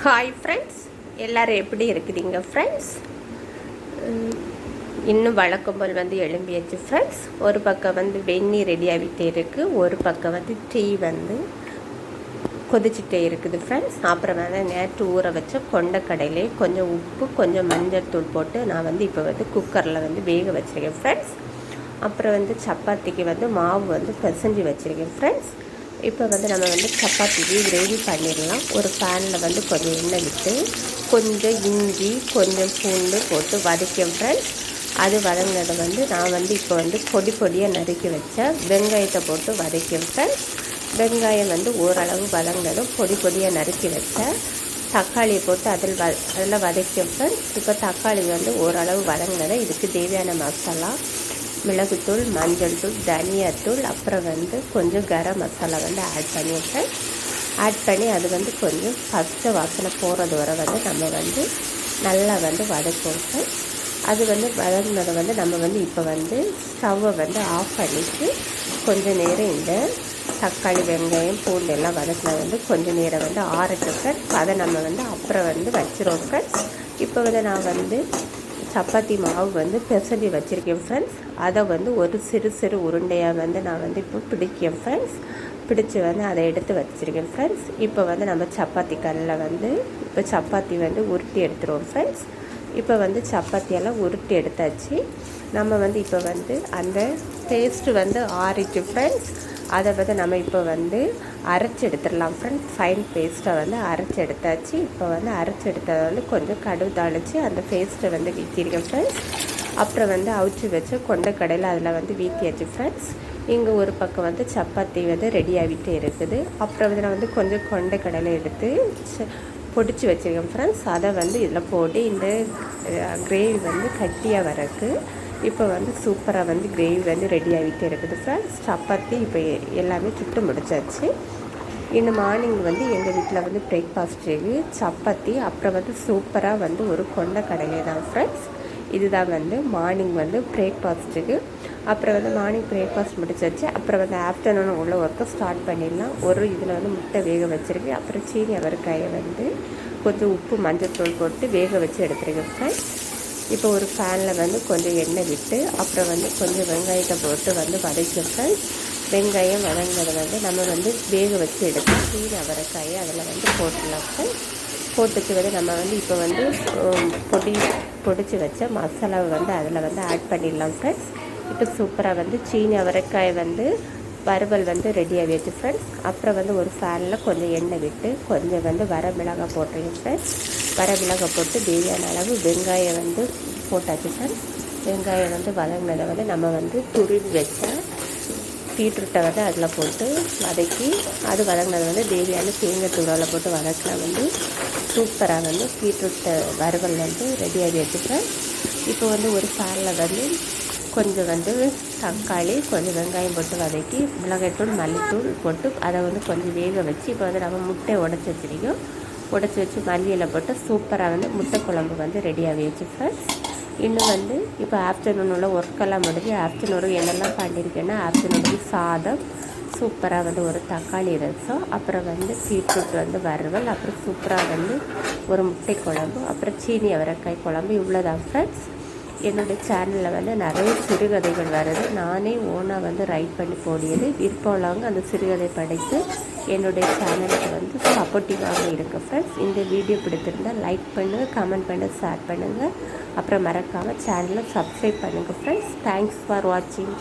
Hi friends எல்லோரும் எப்படி இருக்குதுங்க ஃப்ரெண்ட்ஸ் இன்னும் வழக்கம் போல் வந்து எழும்பியாச்சு ஃப்ரெண்ட்ஸ் ஒரு பக்கம் வந்து வெந்நீர் ரெடி ஆகிட்டே இருக்குது ஒரு பக்கம் வந்து டீ வந்து கொதிச்சுட்டே இருக்குது ஃப்ரெண்ட்ஸ் அப்புறம் வந்து நேற்று ஊற வச்ச கொண்டக்கடையிலே கொஞ்சம் உப்பு கொஞ்சம் மஞ்சள் தூள் போட்டு நான் வந்து இப்போ வந்து குக்கரில் வந்து வேக வச்சுருக்கேன் ஃப்ரெண்ட்ஸ் அப்புறம் வந்து சப்பாத்திக்கு வந்து மாவு வந்து பிசைஞ்சு வச்சுருக்கேன் ஃப்ரெண்ட்ஸ் இப்போ வந்து நம்ம வந்து சப்பாத்திக்கு கிரேவி பண்ணிடலாம். ஒரு பேனில் வந்து கொஞ்சம் எண்ணெய் விட்டு கொஞ்சம் இஞ்சி கொஞ்சம் பூண்டு போட்டு வதக்கேன் ஃப்ரெண்ட்ஸ் அது வதங்கினதை வந்து நான் வந்து இப்போ வந்து பொடி பொடியாக நறுக்கி வச்சேன் வெங்காயத்தை போட்டு வதக்கேன் ஃப்ரெண்ட்ஸ் வெங்காயம் வந்து ஓரளவு வதங்கினதும் பொடி பொடியாக நறுக்கி வச்சேன் தக்காளியை போட்டு அதில் வ அதில் வதக்கேன் ஃப்ரெண்ட்ஸ் இப்போ தக்காளி வந்து ஓரளவு வதங்கினதை இதுக்கு தேவையான மசாலா மிளகுத்தூள் மஞ்சள் தூள் தனியாத்தூள் அப்புறம் வந்து கொஞ்சம் கரம் மசாலா வந்து ஆட் பண்ணியிருக்கேன் ஆட் பண்ணி அது வந்து கொஞ்சம் ஃபஸ்ட்டு வாசனை போகிறது வரை வந்து நம்ம வந்து நல்லா வந்து வதக்குவோம் அது வந்து வதங்கினதை வந்து நம்ம வந்து இப்போ வந்து ஸ்டவ்வை வந்து ஆஃப் பண்ணிவிட்டு கொஞ்சம் நேரம் இந்த தக்காளி வெங்காயம் பூண்டு எல்லாம் வதக்கினது வந்து கொஞ்சம் நேரம் வந்து ஆறட்டும் ஃப்ரெண்ட்ஸ் அதை நம்ம வந்து அப்புறம் வந்து வச்சுருவோம் ஃப்ரெண்ட்ஸ் இப்போ வந்து நான் வந்து சப்பாத்தி மாவு வந்து பிசைஞ்சு வச்சுருக்கேன் ஃப்ரெண்ட்ஸ் அதை வந்து ஒரு சிறு சிறு உருண்டையாக வந்து நான் வந்து இப்போ பிடிக்கேன் ஃப்ரெண்ட்ஸ் பிடிச்சி வந்து அதை எடுத்து வச்சுருக்கேன் ஃப்ரெண்ட்ஸ் இப்போ வந்து நம்ம சப்பாத்தி கல்லில் வந்து இப்போ சப்பாத்தி வந்து உருட்டி எடுத்துருவோம் ஃப்ரெண்ட்ஸ் இப்போ வந்து சப்பாத்தியெல்லாம் உருட்டி எடுத்தாச்சு. நம்ம வந்து இப்போ வந்து அந்த டேஸ்ட்டு வந்து ஆறிச்சு ஃப்ரெண்ட்ஸ் அதை வந்து நம்ம இப்போ வந்து அரைச்சி எடுத்துடலாம். ஃப்ரெண்ட்ஸ் ஃபைன் பேஸ்ட்டை வந்து அரைச்சி எடுத்தாச்சு. இப்போ வந்து அரைச்சி எடுத்ததை வந்து கொஞ்சம் கடுகு தாளித்து அந்த பேஸ்ட்டை வந்து வீற்றிருக்கேன் ஃப்ரெண்ட்ஸ் அப்புறம் வந்து அவிச்சு வச்சு கொண்டக்கடையில் அதில் வந்து வீட்டியாச்சு ஃப்ரெண்ட்ஸ் இங்கே ஒரு பக்கம் வந்து சப்பாத்தி வந்து ரெடி ஆகிட்டு இருக்குது. அப்புறம் வந்து நான் வந்து கொஞ்சம் கொண்டக்கடலை எடுத்து பொடிச்சு வச்சுருக்கேன் ஃப்ரெண்ட்ஸ் அதை வந்து இதில் போட்டு இந்த கிரேவி வந்து கட்டியாக வரக்கு இப்போ வந்து சூப்பராக வந்து கிரேவி வந்து ரெடி ஆகிட்டே இருக்குது ஃப்ரெண்ட்ஸ் சப்பாத்தி இப்போ எல்லாமே சுட்டு முடிச்சாச்சு. இன்னும் மார்னிங் வந்து எங்கள் வீட்டில் வந்து பிரேக்ஃபாஸ்ட்டுக்கு சப்பாத்தி அப்புறம் வந்து சூப்பராக வந்து ஒரு கொண்ட கடலை தான் ஃப்ரெண்ட்ஸ் இதுதான் வந்து மார்னிங் வந்து பிரேக்ஃபாஸ்ட்டுக்கு அப்புறம் வந்து மார்னிங் பிரேக்ஃபாஸ்ட் முடிச்சாச்சு. அப்புறம் வந்து ஆஃப்டர்நூன் உள்ள ஒர்க்கை ஸ்டார்ட் பண்ணிடலாம். ஒரு இதில் வந்து முட்டை வேக வச்சுருக்கு. அப்புறம் சீனி அவரைக்காயை வந்து கொஞ்சம் உப்பு மஞ்சள் தூள் போட்டு வேக வச்சு எடுத்துருக்கேன் ஃப்ரெண்ட்ஸ் இப்போ ஒரு ஃபேனில் வந்து கொஞ்சம் எண்ணெய் விட்டு அப்புறம் வந்து கொஞ்சம் வெங்காயத்தை போட்டு வந்து வதக்கிப்பேன் வெங்காயம் வதங்கினதை வந்து நம்ம வந்து வேக வச்சு எடுத்து சீனி அவரைக்காயை அதில் வந்து போட்டுடலாம் போட்டுட்டு வந்து நம்ம வந்து இப்போ வந்து பொடி பொடிச்சு வச்ச மசாலாவை வந்து அதில் வந்து ஆட் பண்ணிடலாம் ஃப்ரெண்ட்ஸ் இப்போ சூப்பராக வந்து சீனி அவரைக்காய் வந்து வறுவல் வந்து ரெடி ஆகிடுச்சு ஃப்ரெண்ட்ஸ் அப்புறம் வந்து ஒரு ஃபேனில் கொஞ்சம் எண்ணெய் விட்டு கொஞ்சம் வந்து வர மிளகாய் போட்டுருங்க ஃப்ரெண்ட்ஸ் வர போட்டு தேவையான அளவு வெங்காயம் வந்து போட்டாச்சு சார். வெங்காயம் வந்து வதங்கினதை வந்து நம்ம வந்து துருவி வச்சா பீட்ரூட்டை வந்து அதில் போட்டு வதக்கி அது வதங்கினதை வந்து தேவையான தேங்காய் தூளால் போட்டு வதக்கினா வந்து சூப்பராக வந்து பீட்ரூட்டை வறுவல் வந்து ரெடியாகி வச்சுப்பேன் இப்போ வந்து ஒரு சாரில் வந்து கொஞ்சம் வந்து தக்காளி கொஞ்சம் வெங்காயம் போட்டு வதக்கி மிளகாய்த்தூள் மல்லித்தூள் போட்டு அதை வந்து கொஞ்சம் வேக வச்சு இப்போ வந்து நம்ம முட்டை உடச்சி வச்சுருக்கோம். உடச்சி வச்சு மல்லியில் போட்டு சூப்பராக வந்து முட்டை குழம்பு வந்து ரெடியாகி வச்சு ஃப்ரெண்ட்ஸ் இன்னும் வந்து இப்போ ஆஃப்டர்நூனில் ஒர்க்கெல்லாம் முடிஞ்சு ஆஃப்டர்நூன் என்னெல்லாம் பண்ணியிருக்கேன்னா ஆஃப்டர்நூனுக்கு சாதம் சூப்பராக வந்து ஒரு தக்காளி ரசம் அப்புறம் வந்து பீட்ரூட் வந்து வறுவல் அப்புறம் சூப்பராக வந்து ஒரு முட்டை குழம்பு அப்புறம் சீனி அவரைக்காய் குழம்பு இவ்வளோதான் ஃப்ரெண்ட்ஸ் என்னுடைய சேனலில் வந்து நிறைய சிறுகதைகள் வருது. நானே ஓனாக வந்து ரைட் பண்ணி போடியது. விருப்பம் உள்ளவங்க அந்த சிறுகதை படித்து என்னுடைய சேனலுக்கு வந்து சப்போர்ட்டிவாக இருக்குது ஃப்ரெண்ட்ஸ் இந்த வீடியோ பிடித்திருந்தால் லைக் பண்ணுங்கள் கமெண்ட் பண்ணுங்கள் ஷேர் பண்ணுங்கள் அப்புறம் மறக்காமல் சேனலை சப்ஸ்கிரைப் பண்ணுங்கள் ஃப்ரெண்ட்ஸ் தேங்க்ஸ் ஃபார் வாட்சிங்